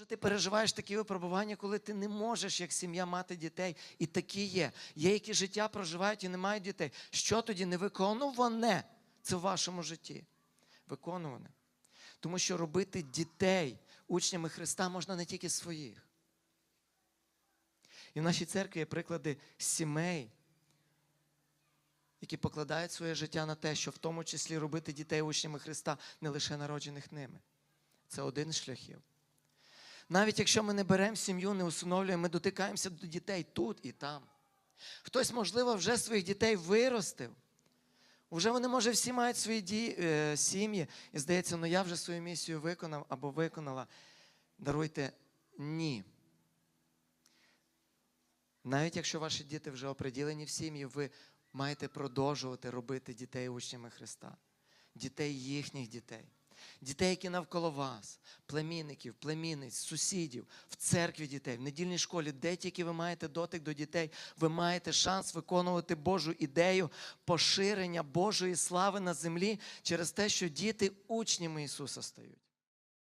Може, ти переживаєш такі випробування, коли ти не можеш як сім'я мати дітей. І такі є. Є, які життя проживають і не мають дітей. Що тоді не виконуване? Це в вашому житті. Виконуване. Тому що робити дітей учнями Христа можна не тільки своїх. І в нашій церкві є приклади сімей, які покладають своє життя на те, що в тому числі робити дітей учнями Христа не лише народжених ними. Це один з шляхів. Навіть якщо ми не беремо сім'ю, не усиновлюємо, ми дотикаємося до дітей тут і там. Хтось, можливо, вже своїх дітей виростив. Вже вони, може, всі мають свої ді... е, сім'ї, і здається, ну я вже свою місію виконав або виконала. Даруйте ні. Навіть якщо ваші діти вже оприділені в сім'ї, ви маєте продовжувати робити дітей учнями Христа, дітей їхніх дітей, дітей, які навколо вас, племінників, племінниць, сусідів, в церкві дітей, в недільній школі, де тільки ви маєте дотик до дітей, ви маєте шанс виконувати Божу ідею поширення Божої слави на землі через те, що діти учнями Ісуса стають.